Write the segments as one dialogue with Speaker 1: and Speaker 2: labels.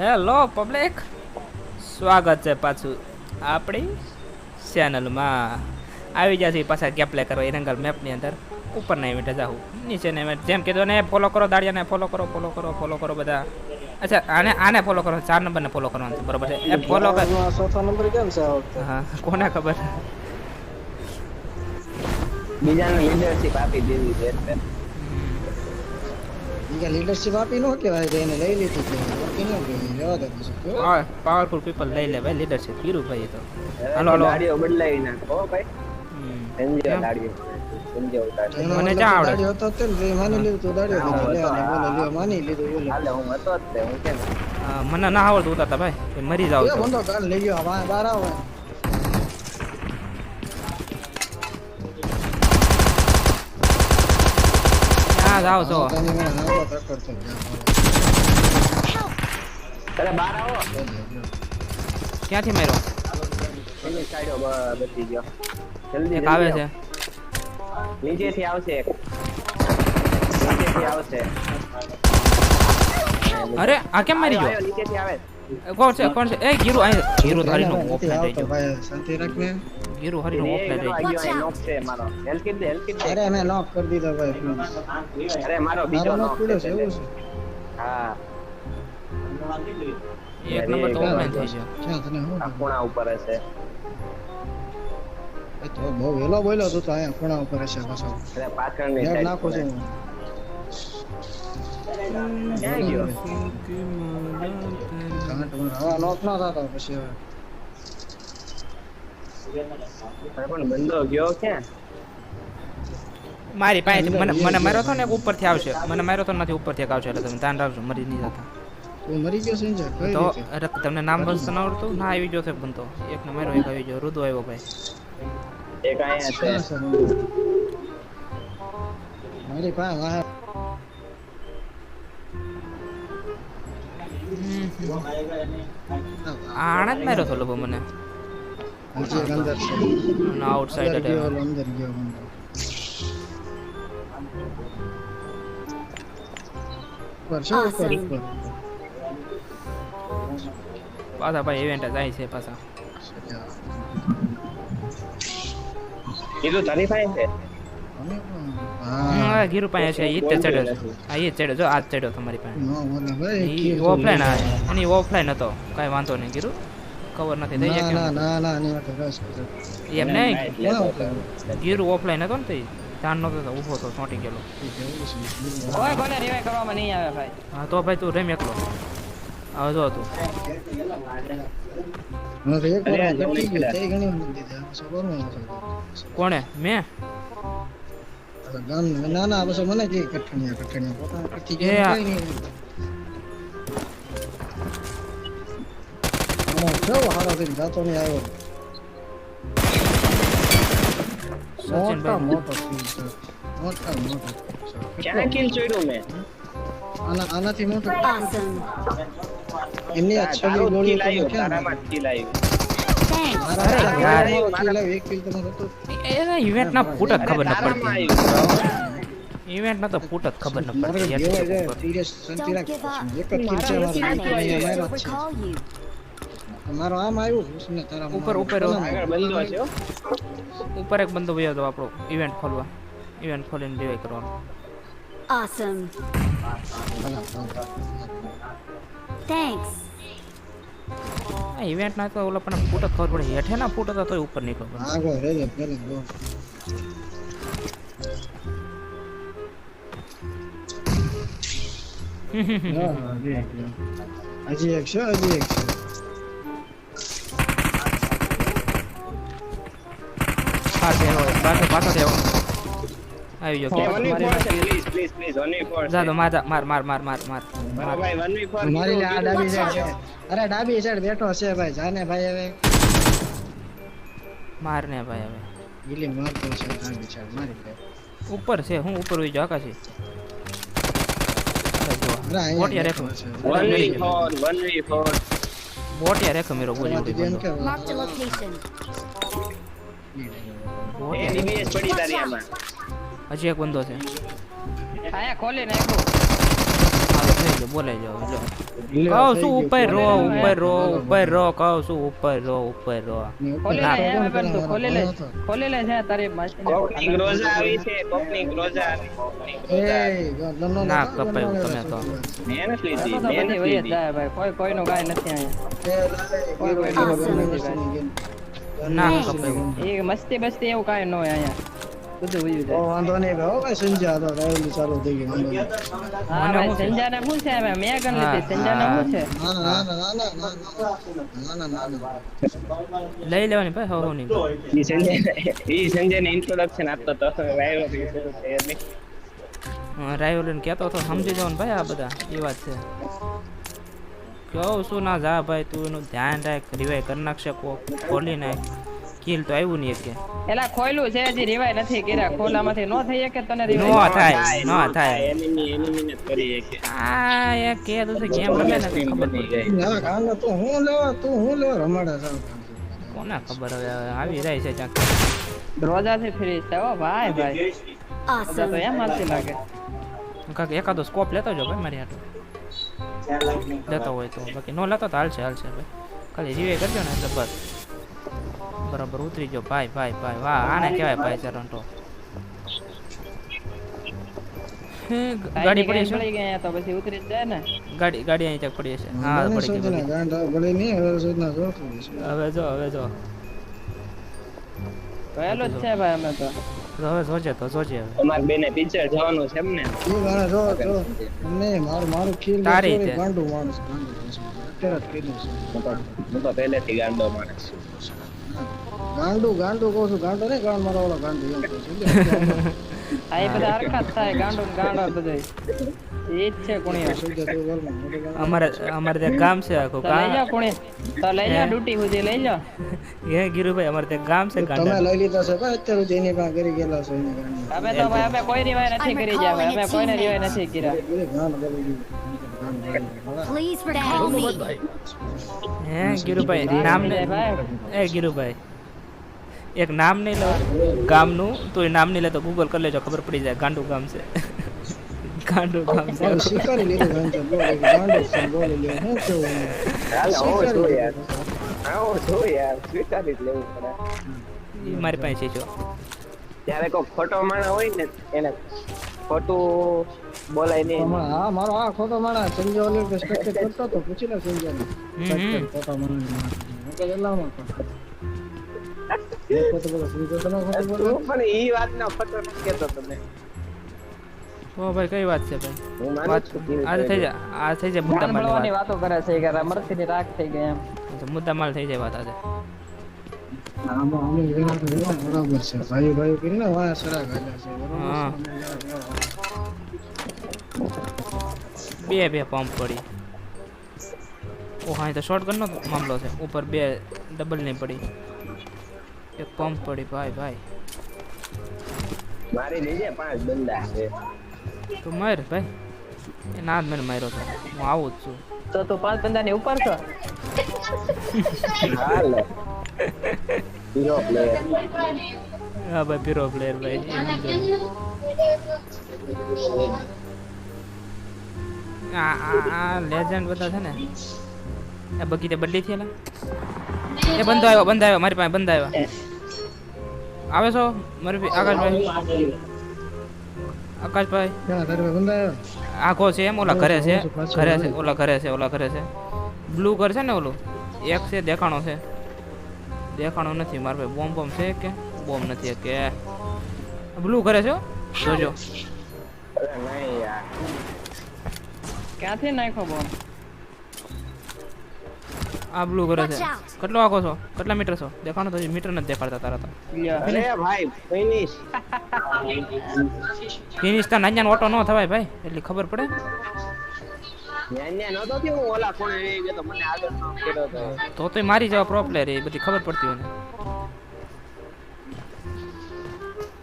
Speaker 1: Hello public સ્વાગત છે પાછું આપણી ચેનલમાં આવી જશે છે પાછા ગેપ પ્લે કરવા એરંગલ મેપની અંદર. ઉપરના ઇવેન્ટ જાઉં. નીચેના ઇવેન્ટ જેમ કીધું ને ફોલો કરો દાડિયાને ફોલો કરો ફોલો કરો ફોલો કરો બધા. અચ્છા આને આને ફોલો કરો ચાર નંબરને ફોલો કરવાનું છે બરોબર છે. એ ફોલો કર.
Speaker 2: ચોથો નંબર કેમ છે
Speaker 1: હા કોને ખબર?
Speaker 3: બીજાને લીડરશિપ આપી દીધી છે
Speaker 2: લીડરશિપ આપી નો કહેવાય તો એને લઈ લીધી છે દે પછી
Speaker 1: પાવરફુલ પીપલ લઈ લે ભાઈ લીડરશિપ કીરું ભાઈ તો હાલો, હાલો.
Speaker 3: ગાડીઓ બદલાઈ નાખો હો ભાઈ
Speaker 1: કેમ?
Speaker 3: ગાડીઓ
Speaker 1: મને ક્યાં આવડે?
Speaker 2: હતો તે માની લીધું તો દાડ્યો બોલે, માની લીધું બોલે
Speaker 3: હાલે હું હતો જ તે હું કેમ
Speaker 1: મને ના આવડતું ઉતારતા ભાઈ મરી જાવ
Speaker 2: એ બંદો ગાન લઈ ગયો બહાર બહાર આવો
Speaker 1: ક્યાં જાવ છો
Speaker 3: આવો.
Speaker 1: ક્યાંથી માર્યો? એક આવે છે.
Speaker 3: આવો. નીચેથી આવશે એક. નીચેથી આવશે.
Speaker 1: અરે આ કેમ મારી ગયો?
Speaker 3: નીચેથી આવે.
Speaker 1: કોણ છે કોણ છે? એ ગીરુ અહીં ગીરુ હરીનો
Speaker 2: નથી
Speaker 1: થઈ ગયો.
Speaker 2: ભાઈ શાંતિ રાખને
Speaker 1: ગીરુ
Speaker 3: એનો
Speaker 1: થઈ ગયો.
Speaker 3: આગિયો અહીં knock છે મારો. હેલ્થ કીટ દે હેલ્થ કીટ દે
Speaker 2: અરે મેં લોક કરી દીધો ભાઈ.
Speaker 3: અરે મારો બીજો
Speaker 2: નોક પીડ્યો
Speaker 3: છે
Speaker 2: એવું છે?
Speaker 3: હા.
Speaker 1: એક નંબર તો ઓફલાઈન થઈ છે
Speaker 2: ક્યાં તને હું
Speaker 3: આ
Speaker 2: ખબર?
Speaker 3: ઉપર હશે
Speaker 2: એ તો બહુ વેલો બોલ્યો તું તો અહીંયા કોણા ઉપર હશે પાછો.
Speaker 3: અરે પાછળની side
Speaker 2: નાખો. છું
Speaker 3: ક્યાં ગયો?
Speaker 2: ઉપર. લોક ન થતો પછી હવે.
Speaker 3: અરે પણ બંદો ગયો ક્યાં?
Speaker 1: મારી પાસે મને મને માર્યો તો ને ઉપરથી આવશે. મને માર્યો તો નથી ઉપરથી એક આવશે એટલે તમે ધ્યાન રાખજો મરી નહીં જતા.
Speaker 2: તું મરી ગયો સંજય કઈ
Speaker 1: તો
Speaker 2: રીતે?
Speaker 1: અરે તમને નામ બસ ન આવડતું? ના આવી ગયો છે બંતો એક ને માર્યો એક આવી ગયો. રુદો આવ્યો ભાઈ.
Speaker 3: એક આયા છે.
Speaker 2: મારી પાસે વાહ.
Speaker 1: આણંદ માર્યો તો લગો મને.
Speaker 2: હજી એક અંદર છે
Speaker 1: અને આઉટસાઇડ
Speaker 2: અંદર ગયો અંદર ગયો બંદો. ઉપર છે ઉપર. ઉપર
Speaker 1: પાછા ભાઈ ઇવેન્ટ જાય છે પાછા.
Speaker 3: કીધું તારી પાસે છે?
Speaker 2: અમે પણ-
Speaker 1: હમ,
Speaker 2: હા.
Speaker 1: ગીરુ પાસે છે ઈ તે ચડ્યો હા ઈ જ ચડ્યો જો આ ચડ્યો તમારી પાસે.
Speaker 2: નો બોલે ભાઈ
Speaker 1: ઈ
Speaker 2: કીધું
Speaker 1: ઓફલાઈન આ એની ઓફલાઈન હતો. કાંઈ વાંધો નહીં ગીરુ. ખબર નથી થઈ જાય
Speaker 2: ના ના ના ની વાત રસ
Speaker 1: એમ નહીં? ગીર ઓફલાઈન હતો ને તે? ધ્યાન નતો તો ઊભો તો ચોંટી ગયેલો.
Speaker 4: ઓય કોને રિવાઈ કરવામાં નહીં આવે ભાઈ?
Speaker 1: હા તો ભાઈ તું રેમ એકલો. હવે જો તું. કોણે? મેં?
Speaker 2: ના ના બસ મને કે કઠણિયા કઠણિયા. પોતા કઠી
Speaker 1: એ
Speaker 2: કેવો હારો થઈને જાતો નહીં આવ્યો મોટા મોટો kill છે. મોટા મોટો
Speaker 3: ક્યાં કિલ ચોર્યું મેં
Speaker 2: આના આનાથી મોટો એમની આ ગોળી
Speaker 3: કિલ
Speaker 2: ક્યાં
Speaker 3: કિલ આવ્યું
Speaker 5: Thanks.
Speaker 2: મારા
Speaker 1: અરે
Speaker 2: મારા
Speaker 1: યાર.
Speaker 2: મારો kill આવ્યો, એક kill તમારો હતો.
Speaker 1: એના ઇવેન્ટ ના ફૂટ જ ખબર ન પડતી ઇવેન્ટ ના તો ફૂટ જ ખબર ન પડતી
Speaker 2: મારો, આમ આવ્યું ઉસને તારા
Speaker 1: ઉપર, ઉપર,
Speaker 3: છે
Speaker 1: ઉપર એક બંદો ભયો તો આપણો ઇવેન્ટ ખોલવા. ઇવેન્ટ ખોલીને ડિવાઈ કરવાનો.
Speaker 5: ઓસમ થેન્ક્સ
Speaker 1: આ ઇવેન્ટ ના તો ઓલા પણ ફૂટ જ ખબર પડે. હેઠે ના ફૂટ હતા તોય ઉપર નીકળો ખબર
Speaker 2: રે રે પેલે ગો હજી એક છે હજી એક છે.
Speaker 1: હા તેનો પાછો પાછો થયો આવી ગયો. જા તો માર માર માર માર માર માર
Speaker 3: મારી.
Speaker 2: લે આ ડાબી સાઈડ અરે ડાબી સાઈડ બેઠો છે ભાઈ જાને ભાઈ હવે.
Speaker 1: માર ને ભાઈ હવે.
Speaker 2: ગીલી મારતો છે ડાબી સાઈડ મારી લે.
Speaker 1: ઉપર છે હું ઉપર આકાશી અરે જો,
Speaker 3: four, one
Speaker 1: બોટિયા રેખો મેરો બોલી
Speaker 2: આમાંથી બેન કે
Speaker 1: હજી એક બંધો છે. આયા
Speaker 2: જાવ
Speaker 1: કહો શું ઉપર રો ઉપર રો ઉપર રો કહો શું ઉપર રો ઉપર રો
Speaker 4: ખોલી છે તારી
Speaker 2: મસ્ત
Speaker 1: તો
Speaker 4: કોઈ કોઈનો ગાય નથી
Speaker 1: ના કપાયું
Speaker 4: એ મસ્તી બસ્તી એવું કાઈ ન હોય અહીંયા.
Speaker 2: વાંધો નહીં ભાઈ.
Speaker 4: ને
Speaker 1: શું
Speaker 4: મેં ગણ સંજા
Speaker 2: ને શું
Speaker 1: લઈ લેવાની ભાઈ હો સંજય
Speaker 3: ઈ સંજય ને ઇન્ટ્રોડક્શન આપતો તો વાયરો થી
Speaker 1: તો સમજી જવાનું ભાઈ આ બધા. એ વાત છે. કહું શું ના જા ભાઈ તું એનું ધ્યાન રાખ રિવાય કરી નાખશે ખોલી નાખ. કિલ તો આવ્યું નહીં કે
Speaker 4: એલા ખોયલું છે હજી રિવાય નથી કર્યા. ખોલામાંથી નો થઈ કે તને
Speaker 1: નો થાય નો થાય.
Speaker 3: એનિમી એનિમી ને કરી કે
Speaker 1: આ એ કે તો છે ગેમ રમે નથી ખબર
Speaker 3: બની
Speaker 1: પડી
Speaker 3: જાય.
Speaker 2: ના, ગાંડો, તું હું લેવા તું હું લેવા રમાડે છે?
Speaker 1: કોને ખબર હવે આવી રહી છે ક્યાંક.
Speaker 4: રોજાથી ફ્રી છે ઓ ભાઈ ભાઈ. આ તો એમ હાથી લાગે.
Speaker 1: કાંઈક એકાદો સ્કોપ લેતો જો ભાઈ મારી હાટું. લેતો હોય તો. બાકી નો લેતો તો હાલશે હાલશે ભાઈ ખાલી રિવાય કરજો ને એટલે બસ. બરાબર ઉતરી ગયો. ભાઈ ભાઈ ભાઈ વાહ આને કહેવાય ભાઈ ચરંટો ગાડી પડી છે?
Speaker 4: પડી ગયા તો પછી ઉતરી જાય ને.
Speaker 1: ગાડી ગાડી અહીં ક્યાંક પડી છે હા પડી ગઈ
Speaker 2: સોચને
Speaker 1: પડી
Speaker 2: નહીં, હવે જોતું
Speaker 1: હવે જો હવે જો.
Speaker 4: જ છે ભાઈ અમે તો
Speaker 1: તો. હવે જોજે તો જોજે હવે
Speaker 3: અમાર બેને પિક્ચર જવાનું છે એમ ને
Speaker 2: એ ગાણે જો, જો. નહીં, મારું મારું ખીલ
Speaker 1: તારી
Speaker 2: ચોરી
Speaker 1: તે.
Speaker 2: ગાંડું માણસ, ગાંડું માણસ. અત્યારે કીધું છે.
Speaker 3: હું તો પહેલેથી ગાંડો માણસ છું
Speaker 2: ગાંડો ગાંડું કહું છું ગાંડો નહીં ગાંડ મારો ઓલો ગાંડો એમ કહું છું.
Speaker 4: આ બધા હરકત થાય ગાંડો ગાંડો બધું એ જ છે કુણિયા.
Speaker 2: સમજ્યા તું બોલમાં, મોટું ગાંડું.
Speaker 1: અમારે અમારે ત્યાં ગામ છે આખું
Speaker 4: લઈ જાઓ કુણી તો લઈ જાઓ ડ્યુટી સુધી લઈ
Speaker 1: હે ગીરુભાઈ અમારે ત્યાં ગામ છે
Speaker 2: તમે લઈ લીધા છે ભાઈ અત્યાર સુધી એની કરી ગયેલા છો
Speaker 4: અમે તો ભાઈ અમે કોઈ રિવાય નથી કરી જાય અમે કોઈને રિવાય નથી કર્યા.
Speaker 1: હે ગીરુભાઈ નામ ને એ ગીરુભાઈ. એક નામ નહીં લો ગામનું તો એ નામ નહીં લે તો ગૂગલ કરી લેજો ખબર પડી જાય ગાંડું ગામ છે. ગાંડું ગામ છે.
Speaker 2: લીધું ગાંડ ગાંડું
Speaker 3: હો. યાર? આવો જો યાર. જ લેવું પડે.
Speaker 1: મારી પાસે છે જો.
Speaker 3: ત્યારે કોઈ ખોટો માણા હોય ને એને ખોટું બોલાય નહીં.
Speaker 2: હા મારો આ ખોટો માણા સંજય ઓલી કરતો તો પૂછી લે. ખોટો માણા સંજય ખોટું બોલો.
Speaker 3: તું પણ ઈ વાતનો ખોટો નથી કહેતો તમે.
Speaker 1: ઓ ભાઈ કઈ વાત છે ભાઈ? વાત આ થઈ જાય આ થઈ જાય મુદ્દા માલ
Speaker 4: વાતો. કરે છે કે મરથી ની રાખ થઈ ગઈ એમ.
Speaker 1: મુદ્દા માલ થઈ જાય વાત આજે.
Speaker 2: આમાં અમે વેલા તો બરાબર છે. ભાઈ ભાઈ કરીને વાયા સરા ગાલ્યા છે. બરાબર
Speaker 1: બે બે પંપ પડી. ઓ હા એ તો શોર્ટ નો મામલો છે. ઉપર બે ડબલ નહીં પડી. એક પંપ પડી ભાઈ ભાઈ.
Speaker 3: મારી નીચે પાંચ બંદા છે.
Speaker 1: તું માર ભાઈ. એ ના જ મને માર્યો છે હું આવું જ છું.
Speaker 4: તો તો પાંચ બંદાની ઉપર છો?
Speaker 3: હાલ. હીરો પ્લેયર
Speaker 1: હા ભાઈ પીરો પ્લેયર ભાઈ. આ આ આ લેજન્ડ બધા છે ને. એ બગીચે બદલી થયેલા? એ બંધ આવ્યો બંધ આવ્યો મારી પાસે બંધ આવ્યો. આવે છો? મારી આકાશભાઈ? આકાશભાઈ?
Speaker 2: બંધા આવ્યા.
Speaker 1: આખો છે એમ? ઓલા ઘરે છે? ઘરે છે ઓલા ઘરે છે ઓલા ઘરે છે. બ્લુ ઘર છે ને ઓલું? એક છે દેખાણો છે. દેખાણો નથી મારા ભાઈ બોમ્બ બોમ્બ છે કે? બોમ્બ નથી કે? બ્લુ ઘરે છે જોજો.
Speaker 3: નહીં
Speaker 4: ક્યાંથી નાખ્યો બોમ્બ?
Speaker 1: આ બ્લુ ઘરે છે. કેટલો આખો છો? કેટલા મીટર છો? દેખાણો તો મીટર નથી દેખાડતા તારા તો.
Speaker 3: અરે ભાઈ ફિનિશ
Speaker 1: ફિનિશ તા નાન્યાન ઓટો નો થવાય ભાઈ એટલી ખબર પડે.
Speaker 3: ન્યા ન્યા નહોતો હું ઓલા કોણે ગયો તો મને આગળ નો કર્યો તો.
Speaker 1: તો મારી જવા પ્રો પ્લેયર એ બધી ખબર પડતી હોય ને.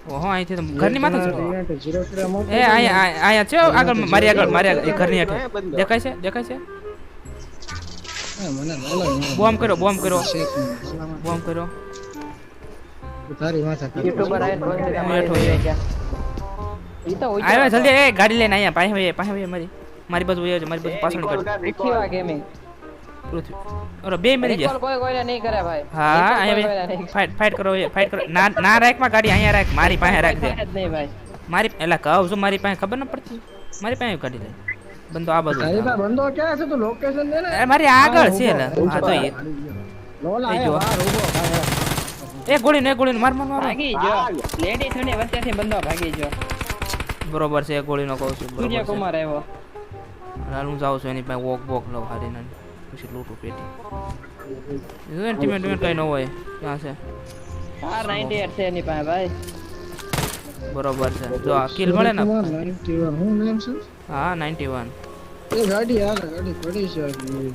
Speaker 1: ઓહો અહીંથી તો ઘરની માથે છે. એ અહીંયા- અહીંયા છે આગળ મારી આગળ મારી આગળ ઘરની હેઠળ દેખાય છે? દેખાય છે? बम
Speaker 4: करो बम करो बम
Speaker 1: करो
Speaker 4: यूट्यूबर
Speaker 1: आए तो जल्दी गाड़ी लेना आया पाए हुए पाए हुए मेरी मारी बस भैया मारी बस पास
Speaker 3: में
Speaker 1: कर
Speaker 3: देखियो आगे
Speaker 4: में और
Speaker 1: बे मेरी जा कोई
Speaker 4: कोई
Speaker 1: नहीं
Speaker 4: करे भाई हाँ आया फाइट
Speaker 1: फाइट
Speaker 4: करो ये फाइट
Speaker 1: करो
Speaker 4: ना ना
Speaker 1: रैक में गाड़ी आया रैक मारी पाए रख दे नहीं भाई મારી એટલે કહું છું મારી પાસે ખબર ન પડતી મારી પાસે કાઢી લે બંધો આ બાજુ
Speaker 2: અરે પાસે બંધો ક્યાં છે તું? લોકેશન દે ને?
Speaker 1: અરે મારી આગળ છે લે. આ તો એ.
Speaker 2: લોલા
Speaker 1: એ
Speaker 2: થાય
Speaker 1: એક ગોળી ને એક ગોળી માર માર માર
Speaker 4: ભાગી જો લેડી થને વચ્ચે થી બંદો ભાગી જો
Speaker 1: બરોબર છે એક ગોળીનો કહું છું. બરોબર છે.
Speaker 4: સૂર્યકુમાર આવ્યો.
Speaker 1: હાલ હું જાઉં છું એની પાસે વોક વોક લઉં હારી ને. પછી લૂંટું પેટી. ટીમેટ ટીમેટ કઈ ન હોય. ક્યાં છે?
Speaker 4: આ 98 છે એની પાસે ભાઈ.
Speaker 1: બરોબર છે જો આ કિલ મળે ને
Speaker 2: કુમાર 91 હું નામ છે
Speaker 1: હા નાઇન્ટી વન
Speaker 2: એ ગાડી યાર ગાડી પડી છે આટલી.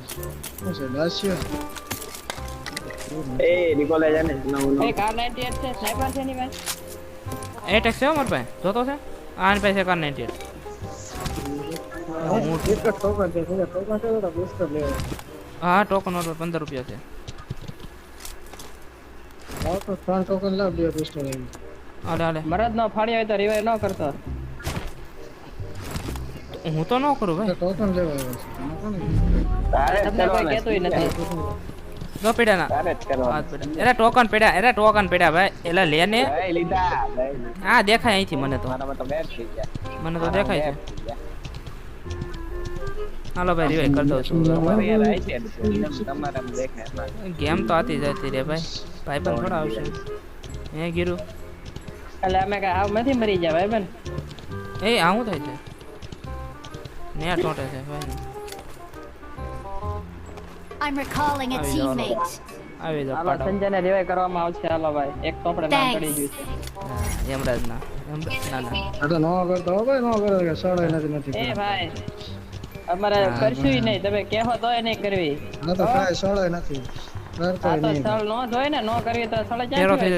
Speaker 2: શું છે દાસિયા
Speaker 3: એ recall જ ને, નવું નવું.
Speaker 4: એ કાર 98 છે સ્નાઈપર છે એની પાસે
Speaker 1: એટેક છે હો મારી પાસે જોતો છે આની પાસે કાર નાઇન્ટી હું
Speaker 2: એક જ ટોકન છે શું છે? ટોકન છે તો બૂસ્ટર લેવો
Speaker 1: હા ટોકન ઓર્ડર પંદર રૂપિયા છે
Speaker 2: લાવ તો ત્રણ ટોકન લાવ બે બૂસ્ટર આવી
Speaker 1: હાલે હાલે
Speaker 4: મરદ નો ફાડી આવે તો રિવાઈવ ન કરતો.
Speaker 1: હું તો ન કરું ભાઈ.
Speaker 2: ટોકન લેવા આવ્યો છે.
Speaker 4: તમને કોઈ કહેતુંય. નથી.
Speaker 1: દો પેડા. ના એલા ટોકન પેડા એલા ટોકન પેડા ભાઈ. એલા લે ને. હા દેખાય અહીંથી મને તો.
Speaker 3: તો.
Speaker 1: મને તો દેખાય છે. હાલો ભાઈ રિવાઈવ કરતો છું.
Speaker 3: ને.
Speaker 1: ગેમ તો આતી જતી રે ભાઈ. ભાઈ પણ થોડા આવશે. હે ગીરું?
Speaker 4: એટલે અમે કઈ આવ નથી મરી જાય ભાઈ બેન?
Speaker 1: એ આવું થાય છે. ને ટોટે છે ભાઈ.
Speaker 5: I'm recalling a teammate.
Speaker 1: આવી જાવ પાડો.
Speaker 4: સંજયને રિવાઈવ કરવામાં આવશે. હાલો ભાઈ. એક તો નામ પડી ગયું છે.
Speaker 1: યમરાજ ના ના ના.
Speaker 2: આ તો નો કરતો હો ભાઈ નો કરો કે સડાઈ નથી નથી
Speaker 4: એ ભાઈ. અમારે કરશું નહીં. તમે કહો તોય નહીં કરવી.
Speaker 2: આ તો કાંઈ નથી. કરતો
Speaker 4: આ તો
Speaker 2: નહીં
Speaker 4: કરવી નો તો
Speaker 1: હા, ભેરો થઈ ભેરો થઈ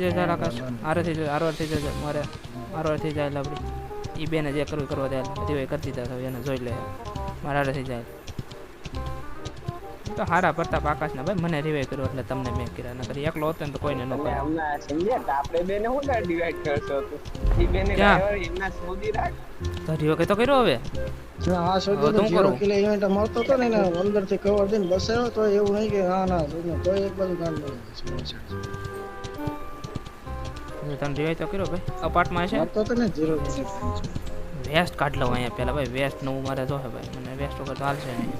Speaker 1: જાય. આકાશ. આરે થઈ જાય આરવાર થઈ જાય મારે. આરવાર થઈ જાય લાબડી ઈ બેને જે કરવું કરવા દે. બધી કરી દીધા હવે એને જોઈ લે. મારે આરે થઈ જાય. તો હારા પ્રતાપ આકાશના ભાઈ મને રિવાઈ કર્યો એટલે તમને મેં કર્યા. નકર એકલો હતો ને તો કોઈને નો
Speaker 3: તમે
Speaker 1: કરે
Speaker 3: હમણાં સમજ્યા કે આપણે બેને શું કાંઈ કરશો તો? ઈ બેને એમના સુધી રાખ.
Speaker 1: તો રિવાઈ તો કર્યો હવે?
Speaker 2: ના, તો
Speaker 1: તો હું
Speaker 2: zero
Speaker 1: કરું?
Speaker 2: kill event મળતો હતો ને એને અંદરથી cover દઈને બસાવ્યો તો એવું નહીં કે હા ના શોધ્યો. તોય એક બાજુ કાન મળે
Speaker 1: તને રિવાઈ તો કર્યો ભાઈ અપાર્ટમાં છે
Speaker 2: મળતો હતો ને
Speaker 1: વેસ્ટ કાઢ લઉં અહીંયા પહેલા ભાઈ વેસ્ટ નવું મારે તો ભાઈ મને વેસ્ટ વગર તો હાલશે નહીં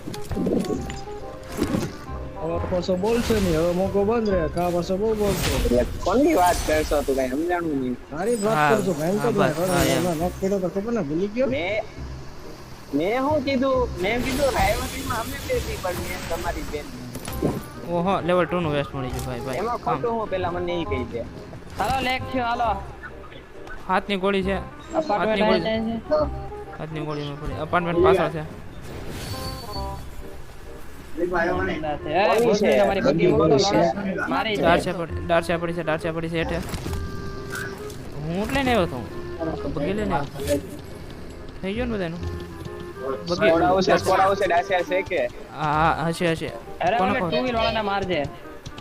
Speaker 2: હવે પાછો બોલશે નહીં હવે મોકો બંધ રહે કા પાછો બહુ
Speaker 3: બોલશે કોની વાત કરશો તું કાંઈ સમજાણું નહીં.
Speaker 2: તારી વાત
Speaker 1: હા,
Speaker 2: કરજો ભાઈ એમ તો
Speaker 1: હા, બસ,
Speaker 2: ભાઈ,
Speaker 1: હા, એમ.
Speaker 2: એમાં knock કર્યો તો ખબર ને ભૂલી ગયો
Speaker 3: મેં મેં શું કીધું? મેં કીધું રાયવતીમાં અમે બેસી પણ મેં તમારી બેન.
Speaker 1: ઓહો લેવલ 2 નું વેસ્ટ મળી ગયું ભાઈ ભાઈ
Speaker 3: એમાં ખોટું હું પેલા મને ઈ કહી દે.
Speaker 4: હાલો લેક થયો હાલો.
Speaker 1: હાથની ગોળી છે.
Speaker 4: અપાર્ટમેન્ટ
Speaker 1: હાથની ગોળી. હાથની ગોળીમાં પડી. અપાર્ટમેન્ટ પાછળ છે.
Speaker 4: એ,
Speaker 1: હું એટલે લઈને આવ્યો હતો લઈને આવ્યો થઈ ગયો ને બધાનું
Speaker 3: સ્કોડ આવશે સ્કોડ આવશે ડાસિયા છે કે?
Speaker 1: હા હા હશે હશે.
Speaker 4: અરે
Speaker 1: કોને
Speaker 4: ટુ વ્હીલ વાળાને મારજે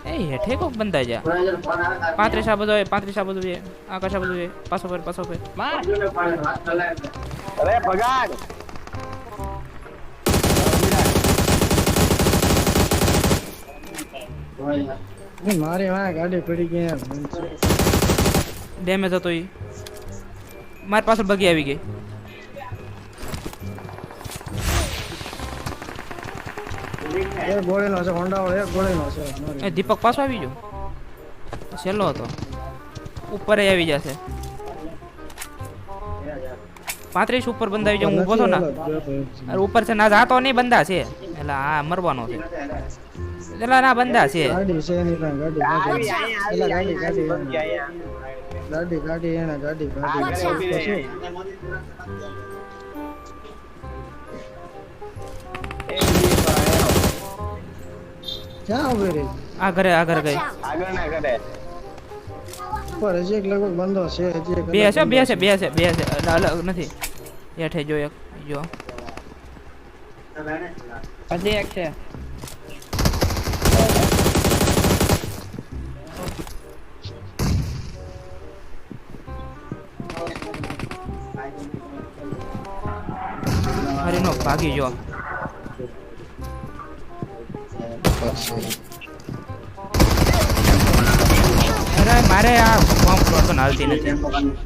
Speaker 1: એ હેઠે કોક બંધાઈ જા પાંત્રીસ આ બધો પાંત્રીસ આ બધું છે આકાશ આ બધું છે પાછો ફેર પાછો ફેર.
Speaker 4: માર.
Speaker 3: અરે ભગાડ.
Speaker 2: નહીં, મારી ગાડી પડી ગઈ યાર.
Speaker 1: ડેમેજ હતો મારી પાછળ બગી આવી ગઈ.
Speaker 2: એક ગોળીનો છે હોન્ડા વાળો એક ગોળીનો છે.
Speaker 1: એ દીપક પાછો આવી ગયો. છેલ્લો હતો. ઉપર આવી જશે. પાંત્રીસ ઉપર બંધાવી જાઉં ઊભો છો ને. અરે ઉપર છે ના જાતો નહીં બંધા છે. એટલે આ મરવાનો છે. એટલે ના બંધા છે.
Speaker 2: ગાડી ગાડી એને ગાડી ગાડી.
Speaker 3: ક્યાં ઊભી રહી
Speaker 1: આ ઘરે આ ઘરે ગઈ.
Speaker 3: આગળ ના
Speaker 2: હજી એક લગભગ બંધો છે હજી એક
Speaker 1: બે છે બે છે બે છે બે છે. અલગ નથી. હેઠે જો એક જો.
Speaker 4: હજી એક છે.
Speaker 1: ભાગી જો અરે મારે આ બોમ્બ પ્રોટોન હાલતી નથી.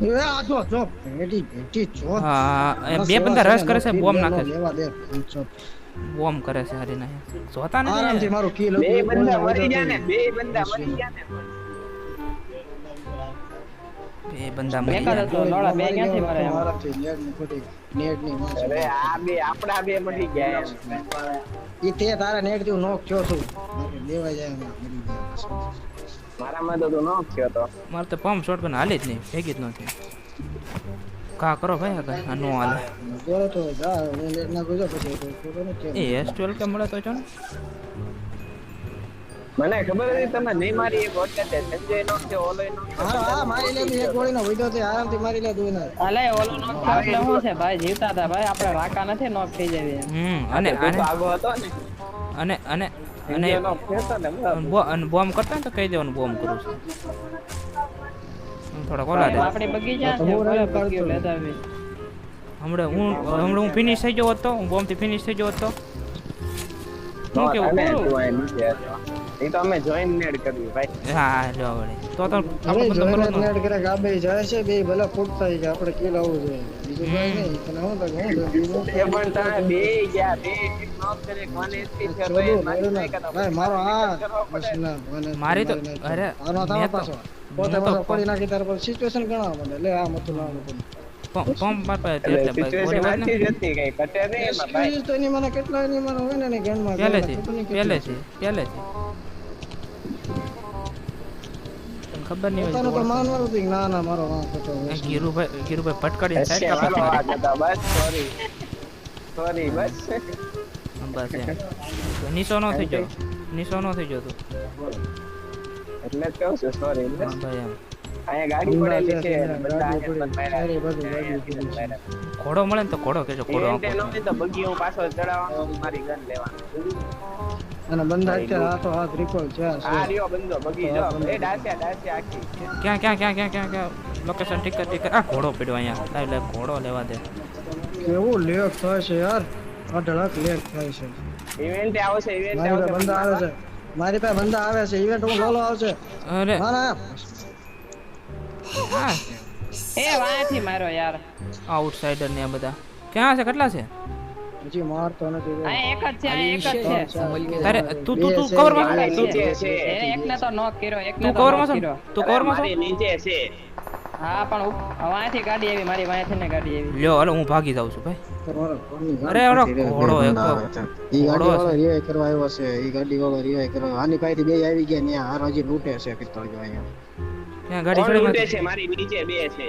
Speaker 2: એ આ જો જો ભેટી ભેટી જો.
Speaker 1: હા બે બંદા રસ કરે છે બોમ્બ નાખે છે.
Speaker 2: લેવા દે
Speaker 1: બોમ્બ કરે છે હરીને જોતા
Speaker 2: આરામથી
Speaker 1: નથી
Speaker 2: મારું kill
Speaker 3: બે બંદા મરી ગયા ને બે બંદા મરી ગયા ને.
Speaker 1: બે બંદા મરી ગયા.
Speaker 4: હતો લોડા બે ક્યાંથી મારે?
Speaker 2: આરામથી નેટની ખોટી નેટની
Speaker 3: અરે આ બે આપડા બે મરી ગયા.
Speaker 2: ઈ તે તારા નેટથી હું knock થયો છું બાકી લેવા જાય મરી ગયા.
Speaker 3: મારામાં તો તું નો થયો તો.
Speaker 1: મારે તો પંપ શોટ હાલી જ નહીં ફેંકી જ નથી કા કરો ભાઈ આગળ? આ નો હાલે.
Speaker 2: બોલો તો જા લેટ ના નાખું પછી તો
Speaker 1: એ એસ ટ્વેલ્વ કે મળે તો છો ને.
Speaker 3: મને ખબર હતી તમે નહીં મારી એક વખત સંજય નો કે ઓલો નો
Speaker 2: હા હા મારી લે એક ગોળીનો વિડિયો તે આરામથી મારી લે દુઈ ના
Speaker 4: અલે ઓલો નો એટલે શું છે ભાઈ જીવતા હતા ભાઈ આપણે રાકા નથી નોક થઈ જાય
Speaker 1: હમ અને અને
Speaker 3: આગો હતો ને.
Speaker 1: અને અને અને
Speaker 3: નો ને
Speaker 1: અને બોમ્બ કરતા તો કહી દેવાનું બોમ્બ કરું છું. હું થોડા કોલા દે.
Speaker 4: આપણે બગીચા છે
Speaker 2: હું
Speaker 4: બગીચો લેતા આવી
Speaker 1: હમણાં હું હમણાં હું ફિનિશ થઈ ગયો હતો હું બોમ્બથી ફિનિશ થઈ ગયો હતો શું કેવું?
Speaker 3: એ તો અમે જોઈન નેડ કર્યું ભાઈ.
Speaker 1: હા જો વળી તો તો આપણે
Speaker 2: જોઈને કરે કે જાય છે બે ભલે ફૂટતા કે આપણે kill આવવું જોઈએ. બીજું કઈ નહીં તને હું તો કહું
Speaker 3: એ પણ તમે બે ગયા બે નો કરે કોને થી થયો તો એ
Speaker 2: ચોદું
Speaker 3: મારી
Speaker 2: મેળું
Speaker 3: નહીં
Speaker 2: ના.
Speaker 3: કરતા.
Speaker 2: ભાઈ મારો આ
Speaker 3: કરવો પડે.
Speaker 2: બસ ના, મને
Speaker 1: મારી તો અરે મેં તો
Speaker 2: પોતે
Speaker 1: હું
Speaker 2: પડી નાખી તાર પર સિચ્યુએશન ગણાવ મને. લે આ મતું ના મૂકું
Speaker 1: પંપ પંપ માર પાસે
Speaker 3: એટલે
Speaker 1: એટલે ભાઈ
Speaker 3: situation
Speaker 1: ગોળી વાત ને?
Speaker 3: આખી જ હતી, કઈ ઘટે નહીં એમાં ભાઈ.
Speaker 2: તો એની મને કેટલા એની મને હોય ને એની ગણમાં
Speaker 1: પહેલેથી
Speaker 2: છે.
Speaker 1: પહેલેથી પહેલેથી. ખબર નહીં
Speaker 2: હોય તો માનવાનું હતું ના ના મારો વાંક હતો
Speaker 1: ગીરુભાઈ ગીરુભાઈ પટકડી સાઈડ કાપી
Speaker 3: બસ સોરી સોરી બસ.
Speaker 1: બસ નીચો ન થઈ ગયો. નીચો ન થઈ ગયો તું.
Speaker 3: એટલે જ કહું છું sorry.
Speaker 1: ભાઈ એમ.
Speaker 2: સારી.
Speaker 1: ઘોડો મળે ને તો ઘોડો કેજો ઘોડો આપો
Speaker 3: તે તો બગી હું પાછો ચડાવવાનો મારી ગન લેવાનો.
Speaker 2: અને બંધા અત્યારે હાથો હાથ રિકોલ છે આ
Speaker 3: રિયો બંધો બગી જો એ ડાસ્યા ડાસ્યા આખી.
Speaker 1: ક્યાં ક્યાં ક્યાં ક્યાં ક્યાં ક્યાં? લોકેશન ઠીક કર ઠીક આ ઘોડો પડ્યો અહીંયા. લાવ લે ઘોડો લેવા દે.
Speaker 2: કેવું લેક થાય છે યાર. અઢળક લેક થાય છે.
Speaker 3: ઇવેન્ટ આવશે ઇવેન્ટ
Speaker 2: મારી
Speaker 3: છે
Speaker 2: પાસે બંદા આવે છે. મારી પાસે બંધા આવે છે. ઇવેન્ટ હું લોલો આવશે.
Speaker 1: અરે.
Speaker 2: ના ના.
Speaker 1: હા.
Speaker 4: એ વાથી મારો યાર.
Speaker 1: આઉટસાઇડર ને આ બધા. ક્યાં છે? કેટલા છે?
Speaker 2: હજી મારતો નથી
Speaker 4: આ એક જ છે આ એક જ છે.
Speaker 1: અરે તું તું તું કવરમાં તું
Speaker 3: છે
Speaker 4: એકને તો નોક કર્યો એકને
Speaker 1: તું
Speaker 4: તો
Speaker 1: કવરમાં
Speaker 4: knock
Speaker 1: છો? તું કવરમાં છો?
Speaker 3: નીચે છે.
Speaker 4: હા પણ વાંથી ગાડી આવી મારી વાંથી ને ગાડી આવી.
Speaker 1: લ્યો હાલો હું ભાગી જાઉં છું ભાઈ. અરે
Speaker 2: અરે
Speaker 1: ઘોડો એક.
Speaker 2: ઈ ગાડી વાળો
Speaker 1: રિવાઈ
Speaker 2: રિવાય કરવા આવ્યો છે ઈ ગાડી વાળો રિવાય કરવા આની પાસેથી બે આવી ગયા ને હારો હજી લૂટે છે પિસ્તોલ જો અહીંયા.
Speaker 1: ત્યાં ગાડી
Speaker 3: છોડી
Speaker 1: મારી
Speaker 3: છે? મારી નીચે બે છે.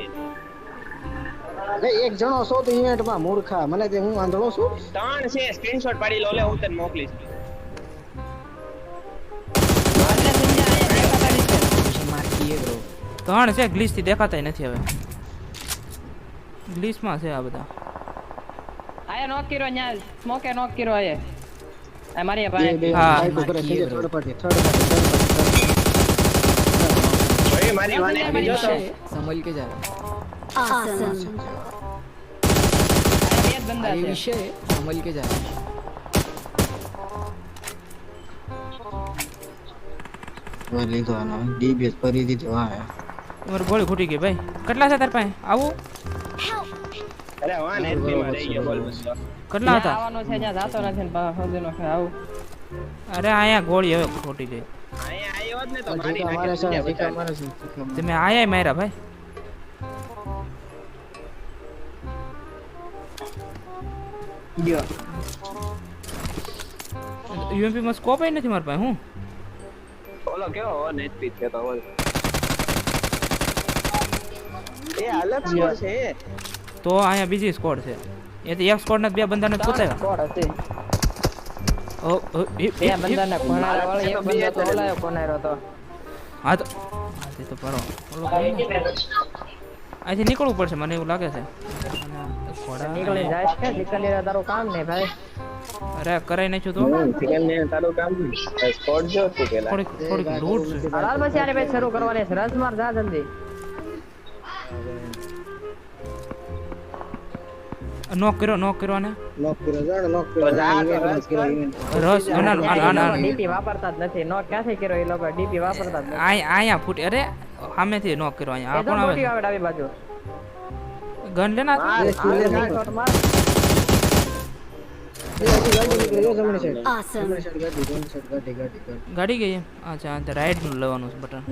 Speaker 2: એક જણો છો તો ઇવેન્ટમાં મૂર્ખા. મને તે હું આંધળો છું
Speaker 3: ત્રણ છે સ્ક્રીનશોટ પાડી લો લે હું તને મોકલીશ.
Speaker 1: ત્રણ છે ગ્લિચથી દેખાતા નથી હવે. ગ્લિચમાં છે આ બધા.
Speaker 4: આયા નોક કર્યો ન્યા સ્મોકે નોક કર્યો આયે. આ મારી પાસે
Speaker 1: હા.
Speaker 2: થર્ડ પાર્ટી થર્ડ પાર્ટી
Speaker 3: ભાઈ મારી વાને બીજો તો.
Speaker 5: Awesome.
Speaker 4: આ બે જ બંદા છે
Speaker 2: હવે લીધો આનો ડીબીએસ કરી દીધો હા
Speaker 1: તમારી ગોળી ફૂટી ગઈ ભાઈ કેટલા છે તાર પાસે આવું
Speaker 3: અરે વાન એચપી માં રહી ગયો બોલ બસ
Speaker 1: કેટલા હતા
Speaker 4: આવવાનો છે જ્યાં જાતો નથી ને પાછો સુધીનો છે આવું
Speaker 1: અરે આયા ગોળી હવે ફૂટી ગઈ
Speaker 3: આયા આવ્યો જ ને તો મારી નાખી.
Speaker 2: મારે મારે.
Speaker 1: તમે આયા માર્યા ભાઈ યુએમપી માં સ્કોપ એ નથી માર પાસે હું?
Speaker 3: ઓલો કેવો વન એચપી છે તો એ અલગ સ્કોર છે.
Speaker 1: તો અહીંયા બીજી સ્કોડ છે. એ તો એક સ્કોડ ના બે બંદાને જ પોતાવ્યા.
Speaker 4: કોડ હતી
Speaker 1: ઓ,
Speaker 4: બે બંદાને કોનારા વાળી એક બંદો તો ઓલાયો કોનારો તો
Speaker 1: હા તો હા તો પરો ઓલો અહીંથી નીકળવું પડશે મને એવું લાગે છે.
Speaker 4: નીકળી જાય છે નીકળી તારું કામ નહીં ભાઈ.
Speaker 1: અરે કરાઈ નાખ્યું તો?
Speaker 3: હમ, ને તારું કામ સ્કોર જો તું પેલા.
Speaker 1: થોડીક થોડીક લૂટ છે.
Speaker 4: હાલ પછી આને ભાઈ શરૂ કરવાની છે. રસ માર જા જલ્દી.
Speaker 1: નોક કર્યો નોક કર્યો ને
Speaker 2: લોક કર્યો. જાણ નોક કર્યો
Speaker 3: રસ
Speaker 1: આના આના-
Speaker 4: ડીપી વાપરતા જ નથી. નોક ક્યાંથી કર્યો એ લોકો? ડીપી વાપરતા જ નથી.
Speaker 1: આયા આયા ફૂટ અરે સામેથી નોક કર્યો અહીંયા.
Speaker 4: એ
Speaker 1: આ કોણ આવે?
Speaker 4: આવે ડાબી બાજુ.
Speaker 1: ગન લેના
Speaker 2: ગાડી
Speaker 1: ગઈ એમ? અચ્છા આ રાઈટનું લેવાનું છે બટન.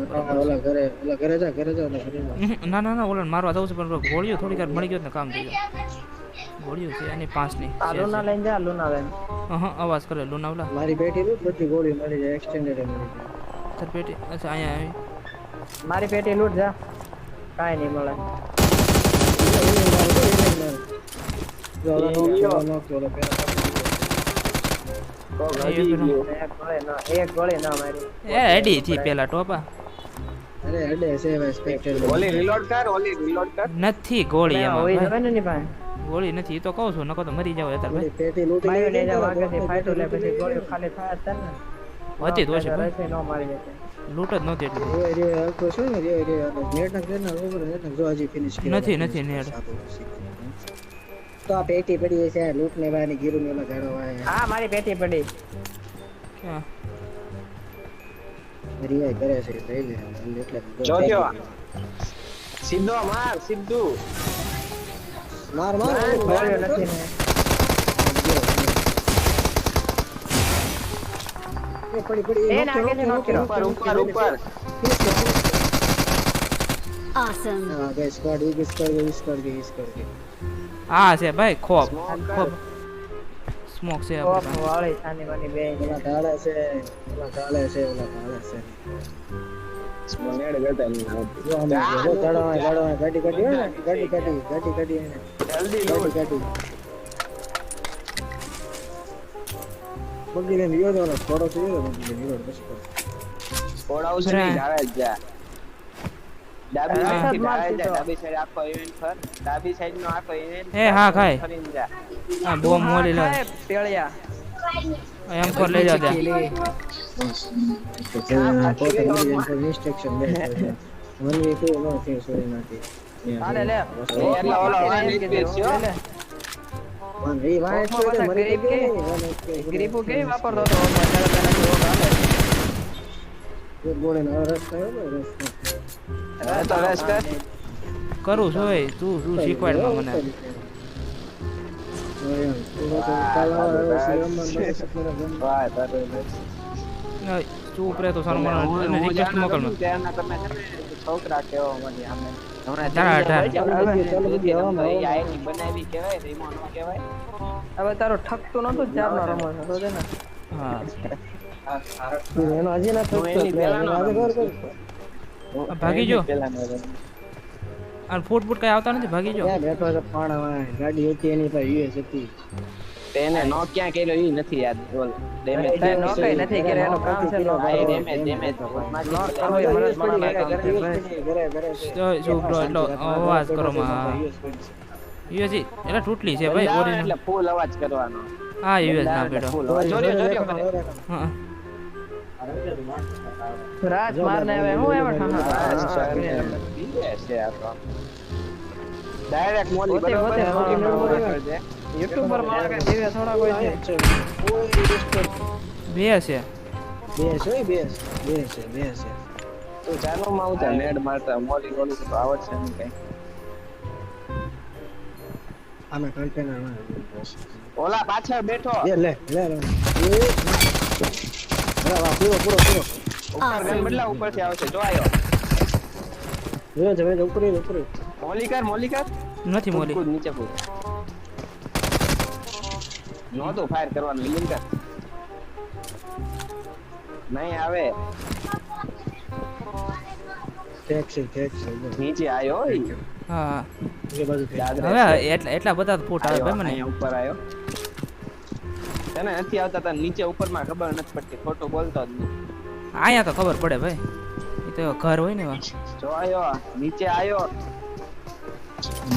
Speaker 2: ઓલા ઘરે ઓલા ઘરે જા ઘરે જા ઓલા ઘરે જા.
Speaker 1: ઉહુ, ના ના ના ઓલા મારવા જવું છે પણ ગોળીઓ થોડીક વાર મળી ગયો ને કામ થઈ ગયું. ગોળીઓ છે એની પાંચની.
Speaker 4: આ લુના લઈને જા લુના લઈને.
Speaker 1: હા અવાજ કરે લુના ઓલા.
Speaker 2: મારી બેટી લૂટ બધી ગોળી મળી જાય એક્સટેન્ડેડ મળી જાય.
Speaker 1: તાર પેટી અચ્છા અહીંયા આવી.
Speaker 4: મારી પેટી લૂટ જા. કાઈ નહીં મળે.
Speaker 2: જો no knock થયો, ઓલા પેલા
Speaker 4: ના ના
Speaker 1: એડી થી પેલા ટોપા
Speaker 2: અરે અડે છે ભાઈ.
Speaker 3: ઓલી રીલોડ કર ઓલી રીલોડ કર
Speaker 1: નથી ગોળી એમાં
Speaker 4: ઓય
Speaker 1: ભાઈ.
Speaker 4: ને
Speaker 1: ગોળી નથી તો કહું છું નકો તો મરી જાવ અત્યારે ભાઈ
Speaker 2: પેટી લૂટી
Speaker 4: ને
Speaker 2: લીધી
Speaker 4: એના
Speaker 2: ને
Speaker 4: ફાઈટો લે પછી ગોળી ખાલી થાય તને
Speaker 1: હતી તો છે ભાઈ.
Speaker 4: નો મારી જશે
Speaker 1: લૂટ જ નહોતી એટલી
Speaker 2: ઓય રે શું ને રે રહ્યો. નેટ નેટ નાખ, ઉપર નેટ જો હજી ફિનિશ
Speaker 1: નથી, નથી નેટ.
Speaker 2: તો આ પેટી પડી છે લૂંટ ને બહારની ગીરું ને વાળા.
Speaker 4: હા મારી પેટી પડી?
Speaker 2: રિવાઈ કરે છે લઈ લે એટલે
Speaker 3: ચોથ્યો સીધો માર સીધું
Speaker 2: માર માર
Speaker 4: નથી ને
Speaker 2: પડી પડી
Speaker 4: એ નાખે છે
Speaker 3: ઉપર ઉપર ઉપર
Speaker 5: Awesome.
Speaker 2: હા ભાઈ સ્કોડ ઈ સ્કોડ ઈ સ્કોડ ઈ સ્કોડ
Speaker 1: હા છે ભાઈ ખોપ
Speaker 3: Smoke
Speaker 1: ખોપ સ્મોક છે
Speaker 4: કોપ
Speaker 1: આપણી પાસે.
Speaker 4: વાળી સાની વાની બે
Speaker 2: ઓલા ઢાળે છે ઓલા ઢાળે છે ઓલા ઢાળે છે
Speaker 3: નેડ ગતા નહીં આવતી.
Speaker 2: જો અમે જો ઢાળવા ઢાળવા ગાડી ગાડી હોય ને ગાડી ગાડી ગાડી ગાડી એને
Speaker 3: જલ્દી
Speaker 2: ગાડી ગાડી બગી લઈને ગયો તો થોડો થઈ ગયો બગી લઈને પછી પાછો.
Speaker 3: છોડાવશે નહીં, ઢાળે જ જા. ડાબી સાઈડ જા. ડાબી સાઈડ આખો ઇવેન્ટ ફર. ડાબી સાઈડ નો આખો ઇવેન્ટ
Speaker 1: એ હા, ખાય.
Speaker 3: ફરીને જા.
Speaker 1: હા બોમ મોલી લે.
Speaker 4: પેળિયા.
Speaker 1: એમ પર લઈ
Speaker 2: મરી
Speaker 4: ગ્રીપ વાપરતો હતો?
Speaker 3: કર.
Speaker 1: છું એ તું તું શીખવાડ મને?
Speaker 2: તો
Speaker 1: ચૂપ સારું મને રિક્વેસ્ટ મોકલ
Speaker 3: ને છોકરા કેવો મને આમે. નો
Speaker 4: હવે તારું ઠકતું નતું ચારનો રમો છો ને?
Speaker 1: હા.
Speaker 2: એનો હજી ના
Speaker 1: ભાગી જો. આ ફૂટ ફૂટ કઈ આવતા નથી? ભાગી જો.
Speaker 2: બેઠો છે? પાણામાં? ગાડી હતી એની પાસે યુએસ હતી.
Speaker 3: તેને નો ક્યાં કર્યો ઈ નથી યાદ. બોલ. ડેમેજ
Speaker 4: તારે નો કઈ નથી કરે એનો કામ છે નો
Speaker 3: ભાઈ ડેમેજ ડેમેજ
Speaker 4: નો કરવો એ મરજ કામ
Speaker 2: ઘરે ઘરે
Speaker 1: શું બ્રો એટલો અવાજ કરો માં
Speaker 2: છે.
Speaker 1: એટલે તૂટલી છે ભાઈ ઓરિજિનલ.
Speaker 3: એટલે ફૂલ અવાજ કરવાનો.
Speaker 1: હા યુએસ ના
Speaker 3: બેડો જોર્યો કરે.
Speaker 1: હા.
Speaker 4: રાજ મારને હવે હું એમાં ઠાણા
Speaker 3: બસ,
Speaker 4: હા, હા,
Speaker 3: ચાલે.
Speaker 4: હા.
Speaker 3: બીજે છે આ તો. Direct મોલી
Speaker 4: પોતે-
Speaker 3: બરોબર
Speaker 4: પોતે
Speaker 3: છે, મોલી
Speaker 4: હા,
Speaker 3: બરોબર
Speaker 4: હા.
Speaker 3: છે.
Speaker 4: યુટ્યુબ પર મારા કઈ દિવ્ય થોડા કોઈ છે
Speaker 2: કોઈ respect.
Speaker 1: બે છે
Speaker 2: બે છે ઓય, બે છે. બે છે બે છે
Speaker 3: તું
Speaker 2: વાહ, પૂરો પૂરો પૂરો
Speaker 3: ઉપર ગન બદલા ઉપરથી આવશે જો આયો
Speaker 2: ઉપર ઉપર ઈ.
Speaker 3: મોલી કર મોલી કર
Speaker 1: નથી મોલી.
Speaker 3: કૂદ, નીચે નો તો ફાયર કરવાનું કર નહીં આવે
Speaker 2: ઠેક છે ઠેક છે
Speaker 3: નીચે આયો.
Speaker 1: હા.
Speaker 2: એ બાજુ
Speaker 1: હવે એટલા એટલા બધા ફૂટ આવે ભાઈ મને
Speaker 3: ઉપર આયો. તને નથી આવતા તને નીચે ઉપરમાં ખબર નથી પડતી ખોટું બોલતો જ નહીં
Speaker 1: આયા તો ખબર પડે ભાઈ. એ તો ઘર હોય ને
Speaker 3: જો આયો નીચે આયો.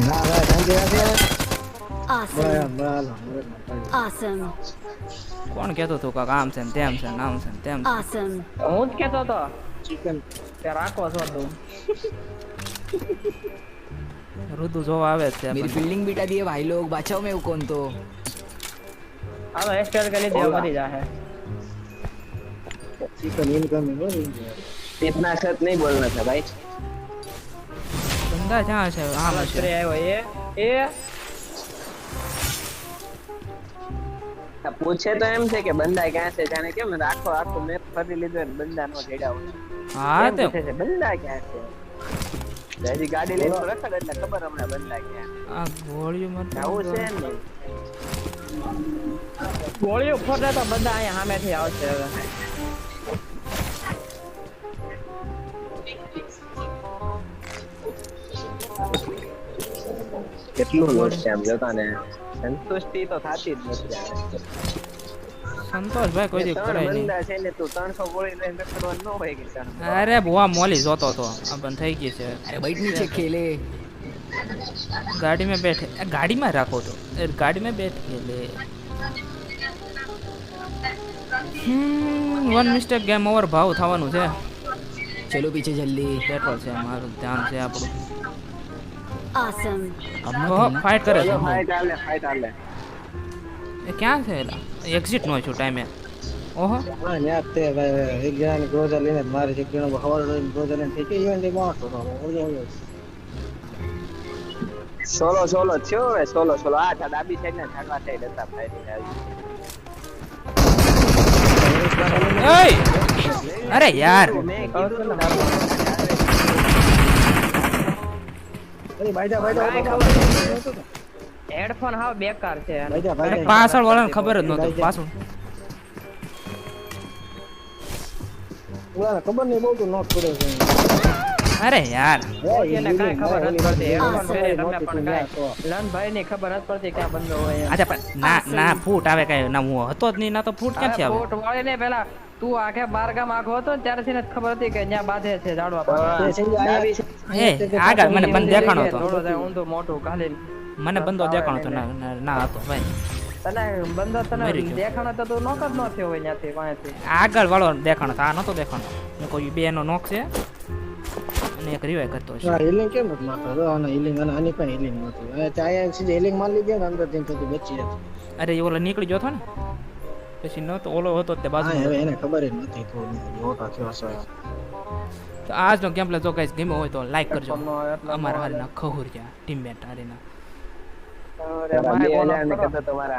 Speaker 2: ના ભાઈ થેન્ક
Speaker 5: યુ
Speaker 1: કોણ કેતો તો કાક આમ છે ને તેમ છે ને આમ છે તેમ
Speaker 5: ઓસમ
Speaker 4: હું જ કહેતો તો
Speaker 2: ચિકન
Speaker 4: તે રાખો છો તું.
Speaker 1: ઋતુ જોવા આવે છે.
Speaker 6: મેરી
Speaker 1: બિલ્ડિંગ
Speaker 6: બીટા દીએ ભાઈ લોગ બચાવ મેં કોણ તો? कौन तो
Speaker 4: હવે એસ્ટર કે લીધે હવે મરી જાહે
Speaker 2: ચિકન ઇનકમિંગ હો
Speaker 3: इतना सच नहीं बोलना था भाई
Speaker 1: બંદા ક્યાં છે આમ છે
Speaker 4: સ્પ્રે આવ્યો એ એ
Speaker 3: આ પૂછે તો એમ છે કે બંદા ક્યાં છે જાણે કેમ આખો આખો મેપ ફરી લીધો ને બંદા નો જેડા હોય
Speaker 1: હા
Speaker 3: એમ
Speaker 1: તે
Speaker 3: પૂછે છે બંદા ક્યાં છે હજી ગાડી લઈને તો રખડ એટલે ખબર હમણાં બંદા ક્યાં
Speaker 1: આ ગોળીઓ
Speaker 3: આવું છે
Speaker 1: મતલબ
Speaker 3: ને
Speaker 4: ગોળી ઉપર તો બધા અહીંયા સામેથી આવશે હવે.
Speaker 3: કેટલું લોટ છે આમ તો થતી જ નથી
Speaker 1: કોઈ દી કરાય
Speaker 3: છે ને ગોળી
Speaker 1: અરે મોલી જોતો તો આ થઈ ગઈ છે.
Speaker 6: બેઠની છે ખેલે.
Speaker 1: ગાડી બેઠે ગાડી માં રાખો તો. ગાડી માં બેઠ ખેલે વન મિસ્ટેક ગેમ ઓવર ભાવ થવાનું છે.
Speaker 6: ચલો પીછે જલ્દી
Speaker 1: પેટ્રોલ છે મારું ધ્યાન છે આપણું.
Speaker 6: ઓસમ
Speaker 1: ફાઇટ કરે છે.
Speaker 3: ફાઇટ આલે ફાઇટ આલે
Speaker 1: એ ક્યાં છે એલા? એક્ઝિટ નો છો ટાઈમે ઓહો.
Speaker 2: હા ન્યા તે ભાઈ એક જણાને ગ્રોઝર લઈને મારે એક ખબર લઈને ગ્રોઝર લઈને ઠીક ઇવેન્ટમાં હતો ઓજો ઓજો
Speaker 3: સોલો સોલો છો સોલો સોલો. આ ડાબી સાઈડ ને ઝાડવા સાઈડ હતા ફાઇટ
Speaker 1: આવી અરે યાર.
Speaker 4: હેડફોન હાવ બેકાર છે.
Speaker 1: અરે પાછળ વાળાને ખબર જ નહોતું પાછળ.
Speaker 2: ખબર નહીં બહુ તો નોટ પડે છે.
Speaker 1: અરે યાર.
Speaker 4: એને કાંઈ ખબર નથી પડતી. પણ. કાંઈ લનભાઈ ની ખબર નથી પડતી ક્યાં બંધો હોય
Speaker 1: અચ્છા પણ ના ના ફૂટ આવે કઈ? ના હું હતો જ નહીં ના તો ફૂટ ક્યાંથી આવે?
Speaker 4: ફૂટ વાળે ને પેલા તું આખે બાર ગામ આખો હતો ને ત્યારથી ને જ ખબર હતી કે ત્યાં બાંધે છે ઝાડવા પર.
Speaker 1: એ આગળ મને બંધ દેખાણો હતો.
Speaker 4: થોડો થાય મોટો ખાલી.
Speaker 1: મને બંધો દેખાણો હતો ના ના- હતો ભાઈ.
Speaker 4: તને બંધો તને. દેખાણો તો તું નોક જ ન થયો હોય ત્યાંથી પાસેથી.
Speaker 1: આગળ વાળો દેખાણો હતો આ નતો દેખાણો. હું કોઈ બે નો નોક છે. અને એક રિવાય કરતો છે.
Speaker 2: હા હિલિંગ કેમ નથી મારતો? જો આને હિલિંગ અને આની પણ હિલિંગ નથી. હવે ચાયા સીધી હિલિંગ મારી લીધી ને અંદર જઈને તો બચી જતો.
Speaker 1: અરે એ ઓલો નીકળી ગયો હતો ને? પછી નતો ઓલો હતો તે બાજુ
Speaker 2: હવે એને ખબર જ નથી તો મોટો થયો છે.
Speaker 1: તો આજનો ગેમ પ્લે જો ગાઈસ ગેમ હોય તો લાઈક કરજો. અમારા હાલના ખહુરિયા ટીમમેટ આરેના
Speaker 4: અરે, મારે
Speaker 3: ને તમારા